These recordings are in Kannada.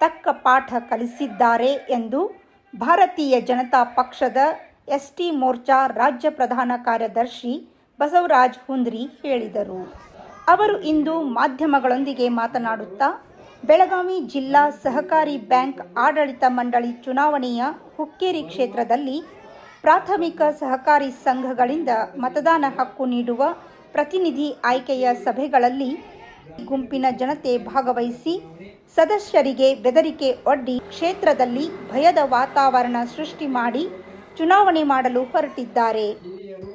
ತಕ್ಕ ಪಾಠ ಕಲಿಸಿದ್ದಾರೆ ಎಂದು ಭಾರತೀಯ ಜನತಾ ಪಕ್ಷದ ಎಸ್ಟಿ ಮೋರ್ಚಾ ರಾಜ್ಯ ಪ್ರಧಾನ ಕಾರ್ಯದರ್ಶಿ ಬಸವರಾಜ್ ಹುಂದ್ರಿ ಹೇಳಿದರು. ಅವರು ಇಂದು ಮಾಧ್ಯಮಗಳೊಂದಿಗೆ ಮಾತನಾಡುತ್ತಾ, ಬೆಳಗಾವಿ ಜಿಲ್ಲಾ ಸಹಕಾರಿ ಬ್ಯಾಂಕ್ ಆಡಳಿತ ಮಂಡಳಿ ಚುನಾವಣೆಯ ಹುಕ್ಕೇರಿ ಕ್ಷೇತ್ರದಲ್ಲಿ ಪ್ರಾಥಮಿಕ ಸಹಕಾರಿ ಸಂಘಗಳಿಂದ ಮತದಾನ ಹಕ್ಕು ನೀಡುವ ಪ್ರತಿನಿಧಿ ಆಯ್ಕೆಯ ಸಭೆಗಳಲ್ಲಿ ಗುಂಪಿನ ಜನತೆ ಭಾಗವಹಿಸಿ ಸದಸ್ಯರಿಗೆ ಬೆದರಿಕೆ ಒಡ್ಡಿ ಕ್ಷೇತ್ರದಲ್ಲಿ ಭಯದ ವಾತಾವರಣ ಸೃಷ್ಟಿ ಮಾಡಿ ಚುನಾವಣೆ ಮಾಡಲು ಹೊರಟಿದ್ದಾರೆ.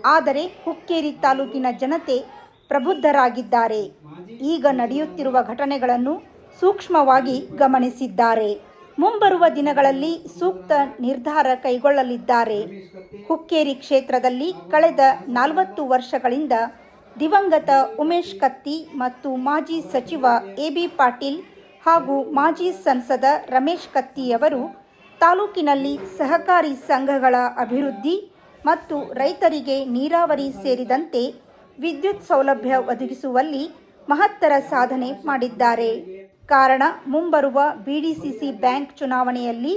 ಆದರೆ ಹುಕ್ಕೇರಿ ತಾಲೂಕಿನ ಜನತೆ ಪ್ರಬುದ್ಧರಾಗಿದ್ದಾರೆ. ಈಗ ನಡೆಯುತ್ತಿರುವ ಘಟನೆಗಳನ್ನು ಸೂಕ್ಷ್ಮವಾಗಿ ಗಮನಿಸಿದ್ದಾರೆ. ಮುಂಬರುವ ದಿನಗಳಲ್ಲಿ ಸೂಕ್ತ ನಿರ್ಧಾರ ಕೈಗೊಳ್ಳಲಿದ್ದಾರೆ. ಹುಕ್ಕೇರಿ ಕ್ಷೇತ್ರದಲ್ಲಿ ಕಳೆದ ನಲವತ್ತು ವರ್ಷಗಳಿಂದ ದಿವಂಗತ ಉಮೇಶ್ ಕತ್ತಿ ಮತ್ತು ಮಾಜಿ ಸಚಿವ ಎ ಬಿ ಪಾಟೀಲ್ ಹಾಗೂ ಮಾಜಿ ಸಂಸದ ರಮೇಶ್ ಕತ್ತಿಯವರು ತಾಲೂಕಿನಲ್ಲಿ ಸಹಕಾರಿ ಸಂಘಗಳ ಅಭಿವೃದ್ಧಿ ಮತ್ತು ರೈತರಿಗೆ ನೀರಾವರಿ ಸೇರಿದಂತೆ ವಿದ್ಯುತ್ ಸೌಲಭ್ಯ ಒದಗಿಸುವಲ್ಲಿ ಮಹತ್ತರ ಸಾಧನೆ ಮಾಡಿದ್ದಾರೆ. ಕಾರಣ, ಮುಂಬರುವ ಬಿಡಿಸಿಸಿ ಬ್ಯಾಂಕ್ ಚುನಾವಣೆಯಲ್ಲಿ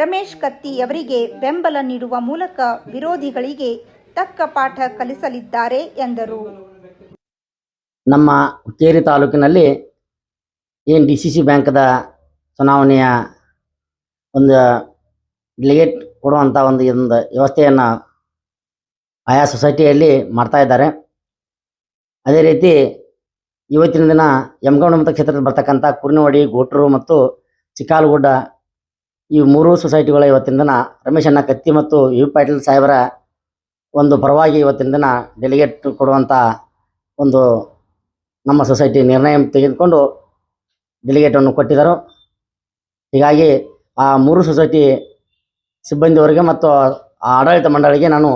ರಮೇಶ್ ಕತ್ತಿಯವರಿಗೆ ಬೆಂಬಲ ನೀಡುವ ಮೂಲಕ ವಿರೋಧಿಗಳಿಗೆ ತಕ್ಕ ಪಾಠ ಕಲಿಸಲಿದ್ದಾರೆ ಎಂದರು. ನಮ್ಮ ಹುಕ್ಕೇರಿ ತಾಲೂಕಿನಲ್ಲಿ ಏನು ಡಿ ಸಿ ಸಿ ಬ್ಯಾಂಕ್ದ ಚುನಾವಣೆಯ ಒಂದು ಡೆಲಿಗೇಟ್ ಕೊಡುವಂಥ ಒಂದು ಇದೊಂದು ವ್ಯವಸ್ಥೆಯನ್ನು ಆಯಾ ಸೊಸೈಟಿಯಲ್ಲಿ ಮಾಡ್ತಾ ಇದ್ದಾರೆ. ಅದೇ ರೀತಿ ಇವತ್ತಿನ ದಿನ ಯಮಗೌಡ ಮತಕ್ಷೇತ್ರದಲ್ಲಿ ಬರ್ತಕ್ಕಂಥ ಕುರ್ನವಾಡಿ, ಗೋಟ್ರು ಮತ್ತು ಚಿಕ್ಕಾಲಗುಡ್ಡ ಈ ಮೂರು ಸೊಸೈಟಿಗಳ ಇವತ್ತಿನ ದಿನ ರಮೇಶ್ ಅಣ್ಣ ಕತ್ತಿ ಮತ್ತು ಯು ಪಾಟೀಲ್ ಸಾಹೇಬರ ಒಂದು ಪರವಾಗಿ ಇವತ್ತಿನ ದಿನ ಡೆಲಿಗೇಟ್ ಕೊಡುವಂಥ ಒಂದು ನಮ್ಮ ಸೊಸೈಟಿ ನಿರ್ಣಯ ತೆಗೆದುಕೊಂಡು ಡೆಲಿಗೇಟನ್ನು ಕೊಟ್ಟಿದ್ದರು. ಹೀಗಾಗಿ ಆ ಮೂರು ಸೊಸೈಟಿ ಸಿಬ್ಬಂದಿಯವರಿಗೆ ಮತ್ತು ಆ ಆಡಳಿತ ಮಂಡಳಿಗೆ ನಾನು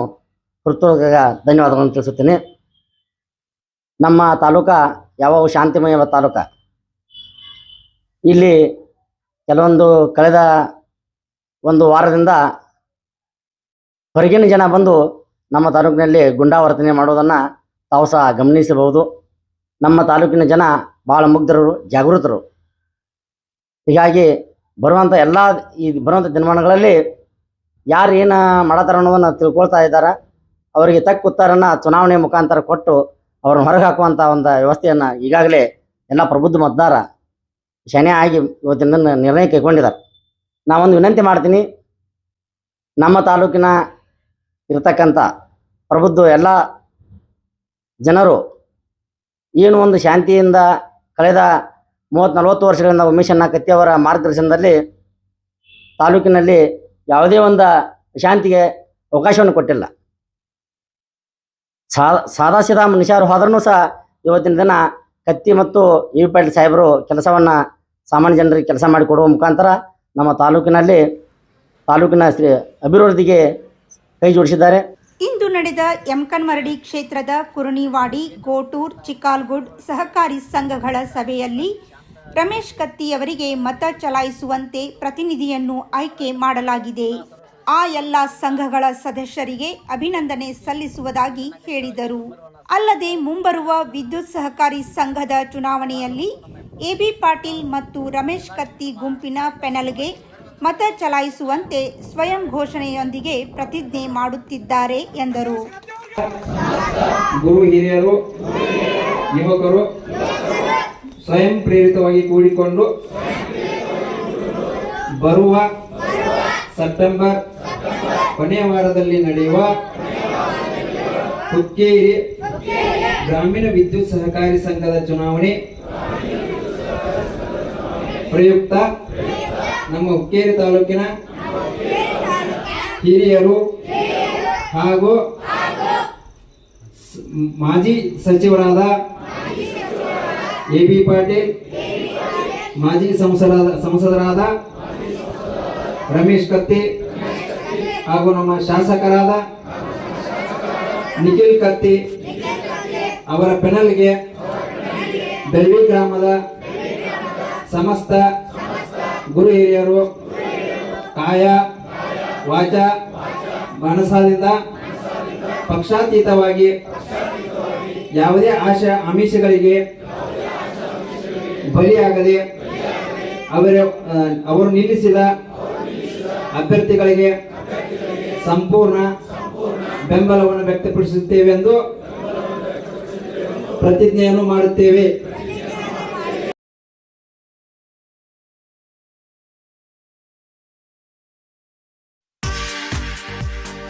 ಹೃತ್ಪೂರ್ವಕ ಧನ್ಯವಾದಗಳನ್ನು ತಿಳಿಸುತ್ತೇನೆ. ನಮ್ಮ ತಾಲೂಕ ಯಾವ ಶಾಂತಿಮಯ ತಾಲೂಕ? ಇಲ್ಲಿ ಕೆಲವೊಂದು ಕಳೆದ ಒಂದು ವಾರದಿಂದ ಹೊರಗಿನ ಜನ ಬಂದು ನಮ್ಮ ತಾಲೂಕಿನಲ್ಲಿ ಗುಂಡಾವರ್ತನೆ ಮಾಡುವುದನ್ನು ತಾವು ಸಹ ಗಮನಿಸಬಹುದು. ನಮ್ಮ ತಾಲೂಕಿನ ಜನ ಭಾಳ ಮುಗ್ಧರು, ಜಾಗೃತರು. ಹೀಗಾಗಿ ಬರುವಂಥ ಎಲ್ಲ ಈ ಬರುವಂಥ ದಿನಮಾನಗಳಲ್ಲಿ ಯಾರು ಏನು ಮಾಡತ್ತಾರ ಅನ್ನೋದನ್ನು ತಿಳ್ಕೊಳ್ತಾ ಇದ್ದಾರೆ. ಅವರಿಗೆ ತಕ್ಕ ಉತ್ತರನ ಚುನಾವಣೆ ಮುಖಾಂತರ ಕೊಟ್ಟು ಅವ್ರನ್ನ ಹೊರಗೆ ಹಾಕುವಂಥ ಒಂದು ವ್ಯವಸ್ಥೆಯನ್ನು ಈಗಾಗಲೇ ಎಲ್ಲ ಪ್ರಬುದ್ಧ ಮತದಾರ ಶನಿ ಆಗಿ ಇವತ್ತಿನ ನಿರ್ಣಯ ಕೈಗೊಂಡಿದ್ದಾರೆ. ನಾವೊಂದು ವಿನಂತಿ ಮಾಡ್ತೀನಿ, ನಮ್ಮ ತಾಲೂಕಿನ ಇರತಕ್ಕಂಥ ಪ್ರಬುದ್ಧ ಎಲ್ಲ ಜನರು ಏನು ಒಂದು ಶಾಂತಿಯಿಂದ ಕಳೆದ ಮೂವತ್ತು ನಲವತ್ತು ವರ್ಷಗಳಿಂದ ಉಮೇಶ್ ಅಣ್ಣ ಅವರ ಮಾರ್ಗದರ್ಶನದಲ್ಲಿ ತಾಲೂಕಿನಲ್ಲಿ ಯಾವುದೇ ಒಂದು ಶಾಂತಿಗೆ ಅವಕಾಶವನ್ನು ಕೊಟ್ಟಿಲ್ಲ. ಸಾದಾ ಸೀದಾ ಮನುಷ್ಯರು ಹೋದ್ರೂ ಸಹ ಇವತ್ತಿನ ದಿನ ಕತ್ತಿ ಮತ್ತು ಯು ಪಾಟೀಲ್ ಸಾಹೇಬರು ಕೆಲಸವನ್ನು ಸಾಮಾನ್ಯ ಜನರಿಗೆ ಕೆಲಸ ಮಾಡಿಕೊಡುವ ಮುಖಾಂತರ ನಮ್ಮ ತಾಲೂಕಿನಲ್ಲಿ ತಾಲೂಕಿನ ಅಭಿವೃದ್ಧಿಗೆ ಕೈ ಜೋಡಿಸಿದ್ದಾರೆ. ಇಂದು ನಡೆದ ಎಂಕನ್ಮರಡಿ ಕ್ಷೇತ್ರದ ಕುರುಣಿವಾಡಿ ಗೋಟೂರ್, ಚಿಕ್ಕಾಲ್ಗುಡ್ ಸಹಕಾರಿ ಸಂಘಗಳ ಸಭೆಯಲ್ಲಿ ರಮೇಶ್ ಕತ್ತಿಯವರಿಗೆ ಮತ ಚಲಾಯಿಸುವಂತೆ ಪ್ರತಿನಿಧಿಯನ್ನು ಆಯ್ಕೆ ಮಾಡಲಾಗಿದೆ. ಆ ಎಲ್ಲ ಸಂಘಗಳ ಸದಸ್ಯರಿಗೆ ಅಭಿನಂದನೆ ಸಲ್ಲಿಸುವುದಾಗಿ ಹೇಳಿದರು. ಅಲ್ಲದೆ ಮುಂಬರುವ ವಿದ್ಯುತ್ ಸಹಕಾರಿ ಸಂಘದ ಚುನಾವಣೆಯಲ್ಲಿ ಎಬಿ ಪಾಟೀಲ್ ಮತ್ತು ರಮೇಶ್ ಕತ್ತಿ ಗುಂಪಿನ ಪೆನಲ್ಗೆ ಮತ ಚಲಾಯಿಸುವಂತೆ ಸ್ವಯಂ ಘೋಷಣೆಯೊಂದಿಗೆ ಪ್ರತಿಜ್ಞೆ ಮಾಡುತ್ತಿದ್ದಾರೆ ಎಂದರು. ಗುರು ಹಿರಿಯರು, ಯುವಕರು ಸ್ವಯಂ ಪ್ರೇರಿತವಾಗಿ ಕೂಡಿಕೊಂಡು ಬರುವ ಸೆಪ್ಟೆಂಬರ್ ಕೊನೆಯ ವಾರದಲ್ಲಿ ನಡೆಯುವ ಹುಕ್ಕೇರಿ ಗ್ರಾಮೀಣ ವಿದ್ಯುತ್ ಸಹಕಾರಿ ಸಂಘದ ಚುನಾವಣೆ ಪ್ರಯುಕ್ತ ನಮ್ಮ ಹುಕ್ಕೇರಿ ತಾಲೂಕಿನ ಹಿರಿಯರು ಹಾಗೂ ಮಾಜಿ ಸಚಿವರಾದ ಎ ಬಿ ಪಾಟೀಲ್, ಮಾಜಿ ಸಂಸದರಾದ ಸಂಸದರಾದ ರಮೇಶ್ ಕತ್ತಿ ಹಾಗೂ ನಮ್ಮ ಶಾಸಕರಾದ ನಿಖಿಲ್ ಕತ್ತಿ ಅವರ ಪೆನಲ್ಗೆ ಬೆಳ್ಳಿ ಗ್ರಾಮದ ಸಮಸ್ತ ಗುರು ಹಿರಿಯರು, ಕಾಯ, ವಾಚ ಮನಸಾದಿಂದ ಪಕ್ಷಾತೀತವಾಗಿ ಯಾವುದೇ ಆಶಾ ಆಮಿಷಗಳಿಗೆ ಬಲಿಯಾಗದೆ ಅವರ ಅವರು ನಿಲ್ಲಿಸಿದ ಅಭ್ಯರ್ಥಿಗಳಿಗೆ ಸಂಪೂರ್ಣ ಬೆಂಬಲವನ್ನು ವ್ಯಕ್ತಪಡಿಸುತ್ತೇವೆ ಎಂದು ಪ್ರತಿಜ್ಞೆಯನ್ನು ಮಾಡುತ್ತೇವೆ.